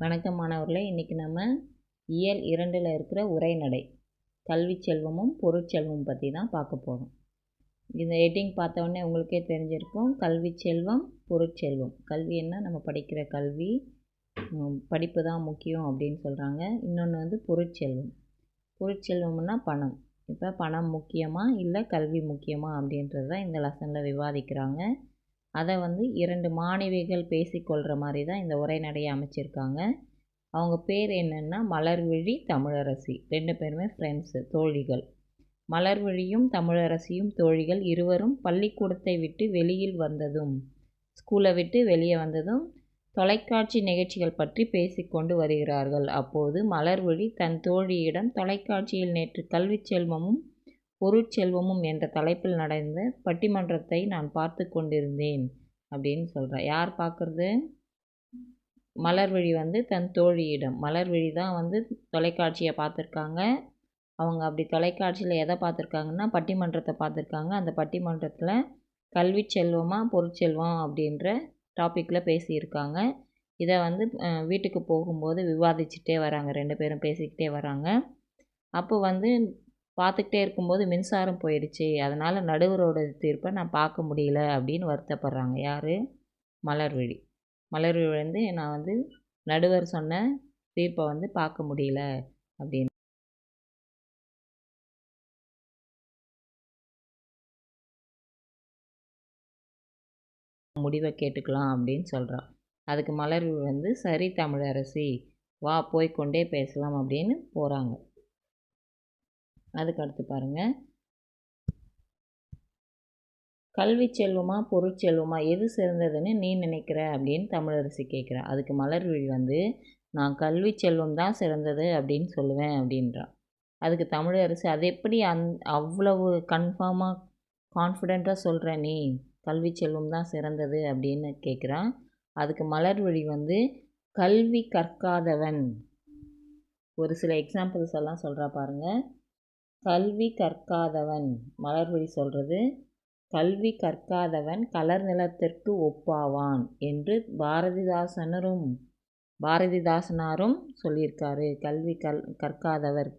வணக்கம் மாணவர்களே இன்றைக்கி நம்ம இயல் இரண்டில் இருக்கிற உரைநடை கல்வி செல்வமும் பொருட்செல்வமும் பற்றி தான் பார்க்க போகிறோம் இந்த ஹெட்டிங் பார்த்தோன்னே உங்களுக்கே தெரிஞ்சிருக்கும். கல்வி செல்வம் பொருட்செல்வம். கல்வின்னா நம்ம படிக்கிற கல்வி படிப்பு தான் முக்கியம் அப்படின்னு சொல்கிறாங்க இன்னொன்று வந்து பொருட்செல்வம். பொருட்செல்வம்னா பணம். இப்போ பணம் முக்கியமா இல்லை கல்வி முக்கியமா அப்படின்றது தான் இந்த லெசனில் விவாதிக்கிறாங்க. அதை வந்து இரண்டு மாணவிகள் பேசிக்கொள்கிற மாதிரி தான் இந்த உரைநடையை அமைச்சிருக்காங்க. அவங்க பேர் என்னென்னா மலர்விழி தமிழரசி. ரெண்டு பேருமே ஃப்ரெண்ட்ஸு தோழிகள். மலர்விழியும் தமிழரசியும் தோழிகள் இருவரும் பள்ளிக்கூடத்தை விட்டு வெளியில் வந்ததும் ஸ்கூலை விட்டு வெளியே வந்ததும் தொலைக்காட்சி நிகழ்ச்சிகள் பற்றி பேசிக்கொண்டு வருகிறார்கள். அப்போது மலர்விழி தன் தோழியிடம் தொலைக்காட்சியில் நேற்று கல்விச் செல்வமும் பொருட்செல்வமும் என்ற தலைப்பில் நடந்த பட்டிமன்றத்தை நான் பார்த்து கொண்டிருந்தேன் அப்படின்னு சொல்கிறேன் யார் பார்க்குறது? மலர்விழி வந்து தன் தோழியிடம். மலர்விழி தான் வந்து தொலைக்காட்சியை பார்த்துருக்காங்க. அவங்க அப்படி தொலைக்காட்சியில் எதை பார்த்துருக்காங்கன்னா பட்டிமன்றத்தை பார்த்துருக்காங்க. அந்த பட்டிமன்றத்தில் கல்வி செல்வமா பொருட்செல்வம் அப்படின்ற டாப்பிக்கில் பேசியிருக்காங்க. இதை வந்து வீட்டுக்கு போகும்போது விவாதிச்சுட்டே வராங்க. ரெண்டு பேரும் பேசிக்கிட்டே வராங்க. அப்போ வந்து பார்த்துக்கிட்டே இருக்கும்போது மின்சாரம் போயிடுச்சு. அதனால் நடுவரோட தீர்ப்பை நான் பார்க்க முடியல அப்படின்னு வருத்தப்படுறாங்க. யார்? மலர்விழி. மலர்விழி வந்து நான் வந்து நடுவர் சொன்ன தீர்ப்பை வந்து பார்க்க முடியல அப்படின்னு. முடிவை கேட்டுக்கலாம் அப்படின்னு சொல்கிறான் அதுக்கு மலர்விழி வந்து சரி தமிழரசி வா போய் கொண்டே பேசலாம் அப்படின்னு போகிறாங்க அதுக்கு அடுத்து பாருங்க. கல்வி செல்வமா பொருட்செல்வமா எது சிறந்ததுன்னு நீ நினைக்கிற அப்படின்னு தமிழரசி கேட்குறா. அதுக்கு மலர்விழி வந்து நான் கல்வி செல்வம் தான் சிறந்தது அப்படின்னு சொல்லுவேன் அப்படின்றான் அதுக்கு தமிழரசி அது எப்படி அந் அவ்வளவு கன்ஃபார்மாக கான்ஃபிடெண்ட்டாக சொல்கிற நீ? கல்வி செல்வம் தான் சிறந்தது அப்படின்னு கேட்குறான் அதுக்கு மலர்விழி வந்து கல்வி கற்காதவன். ஒரு சில எக்ஸாம்பிள்ஸ் எல்லாம் சொல்கிறா பாருங்கள் கல்வி கற்காதவன். மலர்விழி சொல்கிறது கல்வி கற்காதவன் கலர் நிலத்திற்கு ஒப்பாவான் என்று பாரதிதாசனரும் பாரதிதாசனாரும் சொல்லியிருக்காரு. கல்வி கல் கற்காதவர்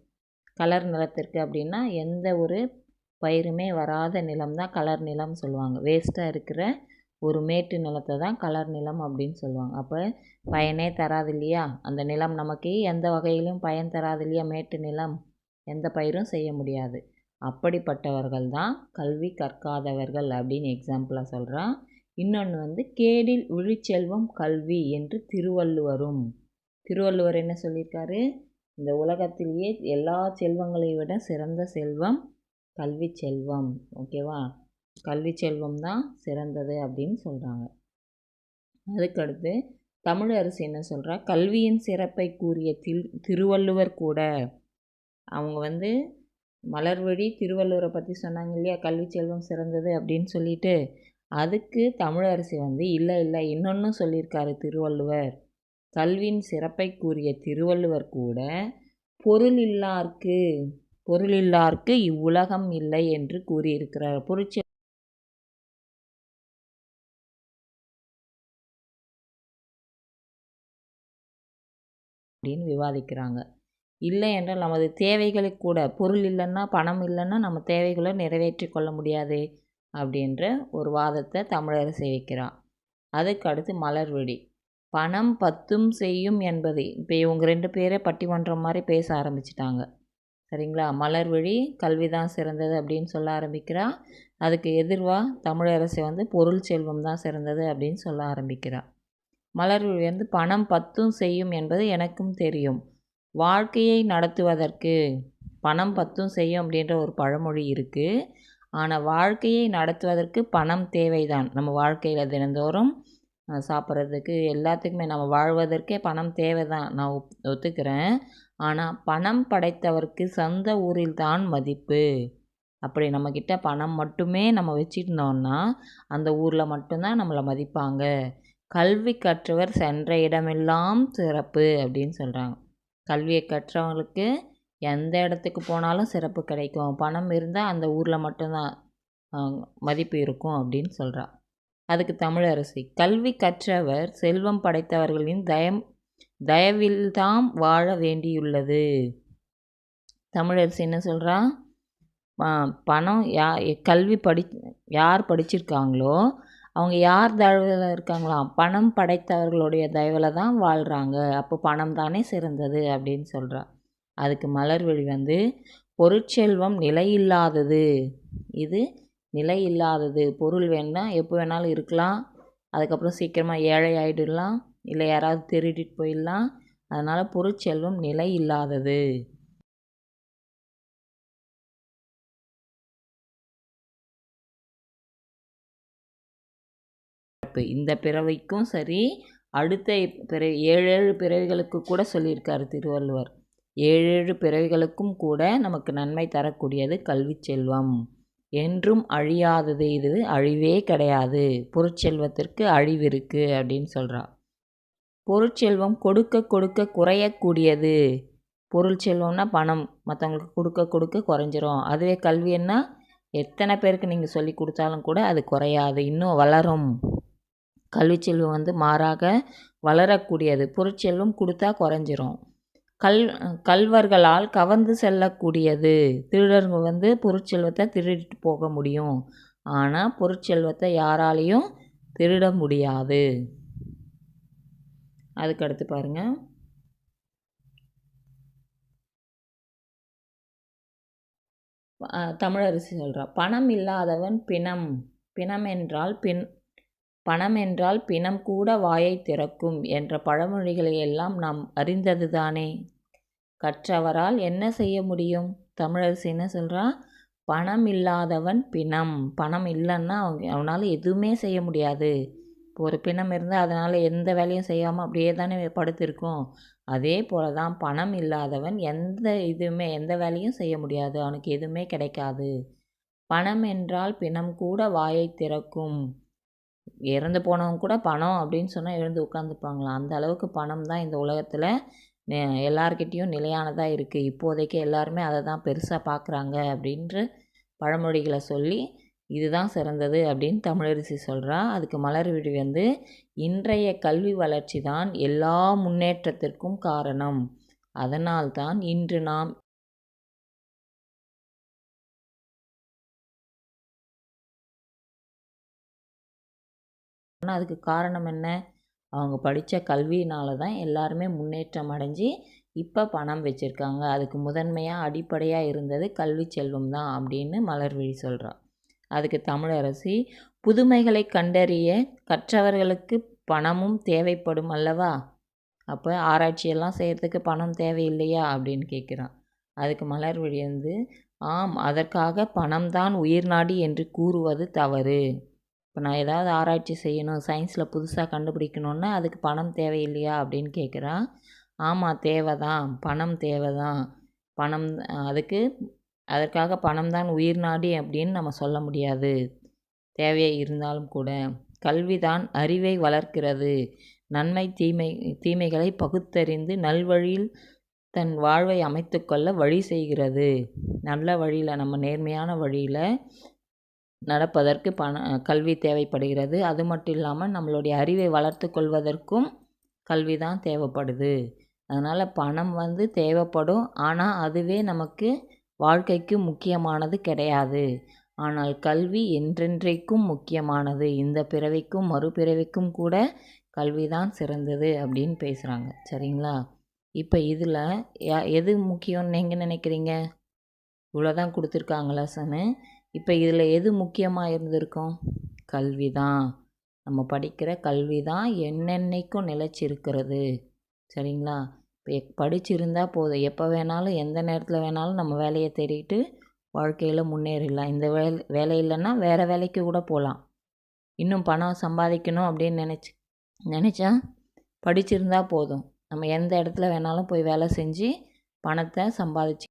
கலர் நிலத்திற்கு அப்படின்னா எந்த ஒரு பயிருமே வராத நிலம் தான் கலர் நிலம் சொல்லுவாங்க. வேஸ்ட்டாக இருக்கிற ஒரு மேட்டு நிலத்தை தான் கலர் நிலம் அப்படின்னு சொல்லுவாங்க. அப்போ பயனே தராது இல்லையா? அந்த நிலம் நமக்கு எந்த வகையிலும் பயன் தராது இல்லையா? மேட்டு நிலம். எந்த பயிரும் செய்ய முடியாது. அப்படிப்பட்டவர்கள் தான் கல்வி கற்காதவர்கள் அப்படின்னு எக்ஸாம்பிளாக சொல்கிறான் இன்னொன்று வந்து கேடில் விழிச்செல்வம் கல்வி என்று திருவள்ளுவரும். திருவள்ளுவர் என்ன சொல்லியிருக்காரு? இந்த உலகத்திலேயே எல்லா செல்வங்களை விட சிறந்த செல்வம் கல்வி செல்வம். ஓகேவா கல்வி செல்வம் தான் சிறந்தது அப்படின்னு சொல்கிறாங்க அதுக்கடுத்து தமிழரசு என்ன சொல்கிறா கல்வியின் சிறப்பை கூறிய தில் திருவள்ளுவர் கூட அவங்க வந்து மலர்வழி திருவள்ளுவரை பற்றி சொன்னாங்க இல்லையா? கல்வி செல்வம் சிறந்தது அப்படின்னு சொல்லிட்டு அதுக்கு தமிழரசி வந்து இல்லை இல்லை இன்னொன்றும் சொல்லியிருக்காரு திருவள்ளுவர். கல்வியின் சிறப்பை கூறிய திருவள்ளுவர் கூட பொருள் இல்லார்க்கு பொருள் இல்லார்க்கு இவ்வுலகம் இல்லை என்று கூறியிருக்கிறார். பொருட்செ அப்படின்னு விவாதிக்கிறாங்க. இல்லை என்றால் நமது தேவைகளுக்கு கூட பொருள் இல்லைன்னா பணம் இல்லைன்னா நம்ம தேவைகளை நிறைவேற்றி கொள்ள முடியாது அப்படின்ற ஒரு வாதத்தை தமிழரசி வைக்கிறாள் அதுக்கு அடுத்து மலர்விழி பணம் பத்தும் செய்யும் என்பது இப்போ இவங்க ரெண்டு பேரே பட்டிமன்றம் மாதிரி பேச ஆரம்பிச்சிட்டாங்க. சரிங்களா? மலர்விழி கல்வி தான் சிறந்தது அப்படின்னு சொல்ல ஆரம்பிக்கிறா. அதுக்கு எதிர்வாக தமிழரசை வந்து பொருள் செல்வம் தான் சிறந்தது அப்படின்னு சொல்ல ஆரம்பிக்கிறா. மலர்விழி வந்து பணம் பத்தும் செய்யும் என்பது எனக்கும் தெரியும். வாழ்க்கையை நடத்துவதற்கு பணம் பத்தும் செய்யும் அப்படின்ற ஒரு பழமொழி இருக்குது ஆனால் வாழ்க்கையை நடத்துவதற்கு பணம் தேவைதான். நம்ம வாழ்க்கையில் தினந்தோறும் சாப்பிட்றதுக்கு எல்லாத்துக்குமே நம்ம வாழ்வதற்கே பணம் தேவை தான் நான் ஒப் ஒத்துக்கிறேன். ஆனால் பணம் படைத்தவருக்கு சொந்த ஊரில் தான் மதிப்பு. அப்படி நம்மக்கிட்ட பணம் மட்டுமே நம்ம வச்சிருந்தோம்னா அந்த ஊரில் மட்டும்தான் நம்மளை மதிப்பாங்க. கல்வி கற்றவர் சென்ற இடமெல்லாம் சிறப்பு அப்படின்னு சொல்கிறாங்க கல்வியை கற்றவங்களுக்கு எந்த இடத்துக்கு போனாலும் சிறப்பு கிடைக்கும். பணம் இருந்தால் அந்த ஊரில் மட்டும்தான் மதிப்பு இருக்கும் அப்படின்னு சொல்கிறா அதுக்கு தமிழரசி கல்வி கற்றவர் செல்வம் படைத்தவர்களின் தயம் தயவில்தாம் வாழ வேண்டியுள்ளது. தமிழரசி என்ன சொல்கிறா பணம் யா கல்வி படி யார் படிச்சிருக்காங்களோ அவங்க யார் தயவில் இருக்காங்களாம்? பணம் படைத்தவர்களுடைய தயவில் தான் வாழ்கிறாங்க அப்போ பணம் தானே சிறந்தது அப்படின்னு சொல்கிறா அதுக்கு மலர்விழி வந்து பொருட்செல்வம் நிலையில்லாதது இது நிலை இல்லாதது. பொருள் வேணால் எப்போ வேணாலும் இருக்கலாம். அதுக்கப்புறம் சீக்கிரமாக ஏழை ஆகிடலாம் இல்லை யாராவது திருடிட்டு போயிடலாம். அதனால் பொருட்செல்வம் நிலை இல்லாதது. இந்த பிறவிக்கும் சரி அடுத்த பிற ஏழேழு பிறவிகளுக்கு கூட சொல்லியிருக்காரு திருவள்ளுவர். ஏழேழு பிறவிகளுக்கும் கூட நமக்கு நன்மை தரக்கூடியது கல்வி செல்வம். என்றும் அழியாதது இது அழிவே கிடையாது. பொருட்செல்வத்திற்கு அழிவு இருக்குது அப்படின்னு சொல்கிறா பொருட்செல்வம் கொடுக்க கொடுக்க குறையக்கூடியது. பொருள் செல்வம்னா பணம். மற்றவங்களுக்கு கொடுக்க கொடுக்க குறைஞ்சிரும். அதுவே கல்வின்னா எத்தனை பேருக்கு நீங்கள் சொல்லி கொடுத்தாலும் கூட அது குறையாது. இன்னும் வளரும். கல்விச்செல்வம் வந்து மாறாக வளரக்கூடியது. பொருட்செல்வம் கொடுத்தா குறைஞ்சிரும். கல் கல்வர்களால் கவர்ந்து செல்லக்கூடியது. திருடர்கள் வந்து பொருட்செல்வத்தை திருடிட்டு போக முடியும். ஆனால் பொருட்செல்வத்தை யாராலையும் திருட முடியாது. அதுக்கடுத்து பாருங்கள் தமிழரசி சொல்கிறா பணம் இல்லாதவன் பிணம் பிணம் என்றால் பின் பணம் என்றால் பிணம் கூட வாயை திறக்கும் என்ற பழமொழிகளை எல்லாம் நாம் அறிந்தது தானே கற்றவரால் என்ன செய்ய முடியும்? தமிழரசு என்ன சொல்கிறா பணம் இல்லாதவன் பிணம். பணம் இல்லைன்னா அவங்க அவனால் எதுவுமே செய்ய முடியாது. இப்போ ஒரு பிணம் இருந்தால் அதனால் எந்த வேலையும் செய்யாமல் அப்படியே தானே படுத்திருக்கோம். அதே போல தான் பணம் இல்லாதவன் எந்த இதுவுமே எந்த வேலையும் செய்ய முடியாது. அவனுக்கு எதுவுமே கிடைக்காது. பணம் என்றால் பிணம் கூட வாயை திறக்கும். இறந்து போனவங்க கூட பணம் அப்படின்னு சொன்னால் எழுந்து உட்காந்துப்பாங்களாம் அந்த அளவுக்கு பணம் தான் இந்த உலகத்தில் எல்லார்கிட்டேயும் நிலையானதாக இருக்குது இப்போதைக்கு எல்லாருமே அதை தான் பெருசாக பார்க்குறாங்க அப்படின்ற பழமொழிகளை சொல்லி இதுதான் சிறந்தது அப்படின்னு தமிழரசி சொல்கிறா அதுக்கு மலர்விழி வந்து இன்றைய கல்வி வளர்ச்சி தான் எல்லா முன்னேற்றத்திற்கும் காரணம். அதனால்தான் இன்று நாம் ஆனால் அதுக்கு காரணம் என்ன? அவங்க படித்த கல்வியினால தான் எல்லாருமே முன்னேற்றம் அடைஞ்சு இப்போ பணம் வச்சுருக்காங்க. அதுக்கு முதன்மையாக அடிப்படையாக இருந்தது கல்வி செல்வம் தான் அப்படின்னு மலர்விழி சொல்கிறா அதுக்கு தமிழரசி புதுமைகளை கண்டறிய கற்றவர்களுக்கு பணமும் தேவைப்படும் அல்லவா? அப்போ ஆராய்ச்சியெல்லாம் செய்கிறதுக்கு பணம் தேவையில்லையா? அப்படின்னு கேட்குறான் அதுக்கு மலர்விழி வந்து ஆம் அதற்காக பணம்தான் உயிர் நாடி என்று கூறுவது தவறு. இப்போ நான் ஏதாவது ஆராய்ச்சி செய்யணும் சயின்ஸில் புதுசாக கண்டுபிடிக்கணுன்னா அதுக்கு பணம் தேவையில்லையா அப்படின்னு கேட்குறான். ஆமாம் தேவை தான் பணம் தேவை தான் பணம் அதுக்கு அதற்காக பணம் தான் உயிர் நாடி அப்படின்னு நம்ம சொல்ல முடியாது. தேவையாக இருந்தாலும் கூட. கல்வி தான் அறிவை வளர்க்கிறது. நன்மை தீமை தீமைகளை பகுத்தறிந்து நல்வழியில் தன் வாழ்வை அமைத்துக்கொள்ள வழி செய்கிறது. நல்ல வழியில் நம்ம நேர்மையான வழியில் நடப்பதற்கு பண கல்வி தேவைப்படுகிறது. அது மட்டும் இல்லாமல் நம்மளுடைய அறிவை வளர்த்து கொள்வதற்கும் கல்வி தான் தேவைப்படுது. அதனால் பணம் வந்து தேவைப்படும். ஆனால் அதுவே நமக்கு வாழ்க்கைக்கு முக்கியமானது கிடையாது. ஆனால் கல்வி என்றென்றைக்கும் முக்கியமானது. இந்த பிறவிக்கும் மறுபிறவிக்கும் கூட கல்வி தான் சிறந்தது அப்படின்னு பேசுகிறாங்க சரிங்களா? இப்போ இதில் எது முக்கியம்னு நீங்கள் நினைக்கிறீங்க? இவ்வளோதான் கொடுத்துருக்காங்களா சனு இப்போ இதில் எது முக்கியமாக இருந்திருக்கும்? கல்வி தான் நம்ம படிக்கிற கல்வி தான் என்னென்னைக்கும் நிலச்சிருக்கிறது. சரிங்களா? இப்போ படிச்சிருந்தா போதும். எப்போ வேணாலும் எந்த நேரத்தில் வேணாலும் நம்ம வேலையை தேடிட்டு வாழ்க்கையில் முன்னேறிடலாம். இந்த வேலை வேலை இல்லைன்னா வேறு வேலைக்கு கூட போகலாம் இன்னும் பணம் சம்பாதிக்கணும் அப்படின்னு நினச்சி நினச்சா படிச்சிருந்தா போதும். நம்ம எந்த இடத்துல வேணாலும் போய் வேலை செஞ்சு பணத்தை சம்பாதிச்சு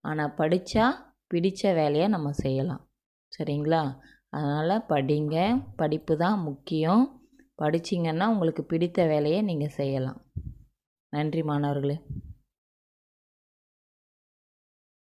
ஆனால் படித்தா பிடித்த வேலையை நம்ம செய்யலாம். சரிங்களா? அதனால் படிங்க. படிப்பு தான் முக்கியம். படிச்சிங்கன்னா உங்களுக்கு பிடித்த வேலையை நீங்கள் செய்யலாம். நன்றி மாணவர்களே.